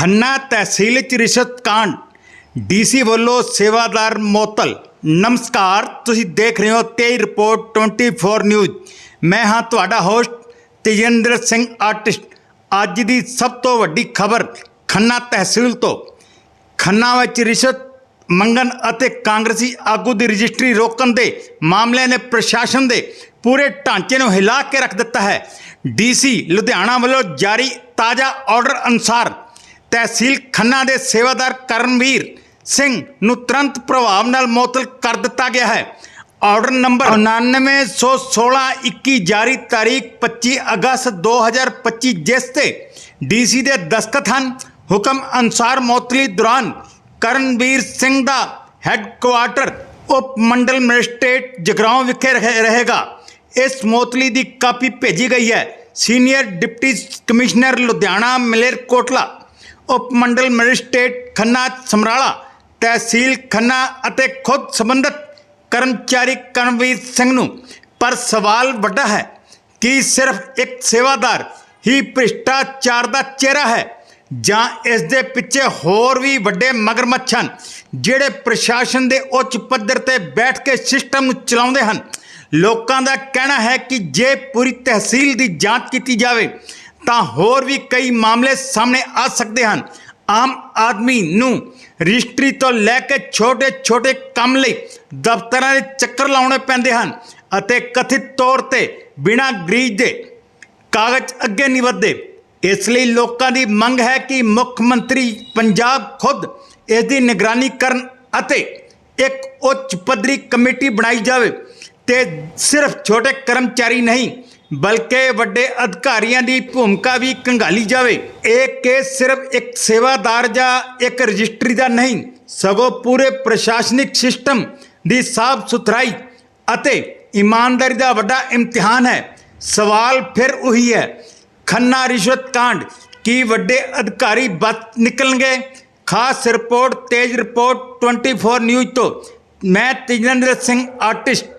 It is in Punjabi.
ਖੰਨਾ ਤਹਿਸੀਲ ਚ ਰਿਸ਼ਵਤ ਕਾਂਡ। ਡੀਸੀ ਵੱਲੋਂ ਸੇਵਾਦਾਰ ਮੋਤਲ। ਨਮਸਕਾਰ, ਤੁਸੀਂ ਦੇਖ ਰਹੇ ਹੋ ਤੇਈ ਰਿਪੋਰਟ 24 ਨਿਊਜ਼। ਮੈਂ ਹਾਂ ਤੁਹਾਡਾ ਹੋਸਟ ਤੇਜਿੰਦਰ ਸਿੰਘ ਆਰਟਿਸਟ। ਅੱਜ ਦੀ ਸਭ ਤੋਂ ਵੱਡੀ ਖਬਰ ਖੰਨਾ ਤਹਿਸੀਲ ਤੋਂ। ਖੰਨਾ ਵਿੱਚ ਰਿਸ਼ਵਤ ਮੰਗਣ ਅਤੇ ਕਾਂਗਰਸੀ ਆਗੂ ਦੀ ਰਜਿਸਟਰੀ ਰੋਕਣ ਦੇ ਮਾਮਲੇ ਨੇ ਪ੍ਰਸ਼ਾਸਨ ਦੇ ਪੂਰੇ ਢਾਂਚੇ ਨੂੰ ਹਿਲਾ ਕੇ ਰੱਖ ਦਿੱਤਾ ਹੈ। ਡੀਸੀ ਲੁਧਿਆਣਾ ਵੱਲੋਂ ਜਾਰੀ ਤਾਜ਼ਾ ਆਰਡਰ ਅਨੁਸਾਰ ਤਹਿਸੀਲ ਖੰਨਾ ਦੇ ਸੇਵਾਦਾਰ ਕਰਨਵੀਰ ਸਿੰਘ ਨੂੰ ਤੁਰੰਤ ਪ੍ਰਭਾਵ ਨਾਲ ਮੁਅੱਤਲ ਕਰ ਦਿੱਤਾ ਗਿਆ ਹੈ। ਆਰਡਰ ਨੰਬਰ 991621 ਜਾਰੀ ਤਾਰੀਖ 25 ਅਗਸਤ 2025 ਜਿਸ ਤੇ ਡੀਸੀ ਦੇ ਦਸਤਖਤ ਹਨ, ਹੁਕਮ ਅਨੁਸਾਰ ਮੁਅੱਤਲੀ ਦੌਰਾਨ ਕਰਨਵੀਰ ਸਿੰਘ ਦਾ ਹੈੱਡਕੁਆਟਰ ਉਪ ਮੰਡਲ ਮੈਜਿਸਟ੍ਰੇਟ ਜਗਰਾਉਂ ਵਿਖੇ ਰਹੇ- ਰਹੇਗਾ। ਇਸ ਮੁਅੱਤਲੀ ਦੀ ਕਾਪੀ ਭੇਜੀ ਗਈ ਹੈ। Senior deputy commissioner Ludhiana, Malerkotla. ਉਪ ਮੰਡਲ ਮੈਜਿਸਟ੍ਰੇਟ ਖੰਨਾ ਸਮਰਾਲਾ, ਤਹਿਸੀਲ ਖੰਨਾ ਅਤੇ ਖੁਦ ਸੰਬੰਧਤ ਕਰਮਚਾਰੀ ਕਰਮਵੀਰ ਸਿੰਘ ਨੂੰ। ਪਰ ਸਵਾਲ ਵੱਡਾ ਹੈ ਕਿ ਸਿਰਫ ਇੱਕ ਸੇਵਾਦਾਰ ਹੀ ਭ੍ਰਿਸ਼ਟਾਚਾਰ ਦਾ ਚਿਹਰਾ ਹੈ ਜਾਂ ਇਸ ਦੇ ਪਿੱਛੇ ਹੋਰ ਵੀ ਵੱਡੇ ਮਗਰਮੱਛ ਹਨ, ਜਿਹੜੇ ਪ੍ਰਸ਼ਾਸਨ ਦੇ ਉੱਚ ਪੱਧਰ ਤੇ ਬੈਠ ਕੇ ਸਿਸਟਮ ਨੂੰ ਚਲਾਉਂਦੇ ਹਨ। ਲੋਕਾਂ ਦਾ ਕਹਿਣਾ ਹੈ ਕਿ ਜੇ ਪੂਰੀ ਤਹਿਸੀਲ ਦੀ ਜਾਂਚ ਕੀਤੀ ਜਾਵੇ ਤਾਂ ਹੋਰ ਵੀ ਕਈ ਮਾਮਲੇ ਸਾਹਮਣੇ ਆ ਸਕਦੇ ਹਨ। ਆਮ ਆਦਮੀ ਨੂੰ ਰਜਿਸਟਰੀ ਤੋਂ ਲੈ ਕੇ ਛੋਟੇ-ਛੋਟੇ ਕੰਮ ਲਈ ਦਫ਼ਤਰਾਂ ਦੇ ਚੱਕਰ ਲਾਉਣੇ ਪੈਂਦੇ ਹਨ ਅਤੇ ਕਥਿਤ ਤੌਰ ਤੇ ਬਿਨਾਂ ਗਰੀਜ ਦੇ ਕਾਗਜ਼ ਅੱਗੇ ਨਹੀਂ ਵਧਦੇ। ਇਸ ਲਈ ਲੋਕਾਂ ਦੀ ਮੰਗ ਹੈ ਕਿ ਮੁੱਖ ਮੰਤਰੀ ਪੰਜਾਬ ਖੁਦ ਇਸ ਦੀ ਨਿਗਰਾਨੀ ਕਰਨ ਅਤੇ ਇੱਕ ਉੱਚ ਪੱਧਰੀ ਕਮੇਟੀ ਬਣਾਈ ਜਾਵੇ ਤੇ ਸਿਰਫ ਛੋਟੇ ਕਰਮਚਾਰੀ ਨਹੀਂ ਬਲਕਿ ਵੱਡੇ ਅਧਿਕਾਰੀਆਂ ਦੀ ਭੂਮਿਕਾ ਵੀ ਕੰਗਾਲੀ ਜਾਵੇ। ਇਹ ਕੇਸ ਸਿਰਫ ਇੱਕ ਸੇਵਾਦਾਰ ਜਾਂ ਇੱਕ ਰਜਿਸਟਰੀ ਦਾ ਨਹੀਂ, ਸਗੋਂ ਪੂਰੇ ਪ੍ਰਸ਼ਾਸਨਿਕ ਸਿਸਟਮ ਦੀ ਸਾਫ਼ ਸੁਥਰਾਈ ਅਤੇ ਇਮਾਨਦਾਰੀ ਦਾ ਵੱਡਾ ਇਮਤਿਹਾਨ ਹੈ। ਸਵਾਲ ਫਿਰ ਉਹੀ ਹੈ, ਖੰਨਾ ਰਿਸ਼ਵਤ ਕਾਂਡ ਕੀ ਵੱਡੇ ਅਧਿਕਾਰੀ ਬਚ ਨਿਕਲਣਗੇ? ਖਾਸ ਰਿਪੋਰਟ, ਤੇਜ ਰਿਪੋਰਟ 24 ਨਿਊਜ਼ ਤੋਂ ਮੈਂ ਤੇਜਿੰਦਰ ਸਿੰਘ, ਆਰਟਿਸਟ।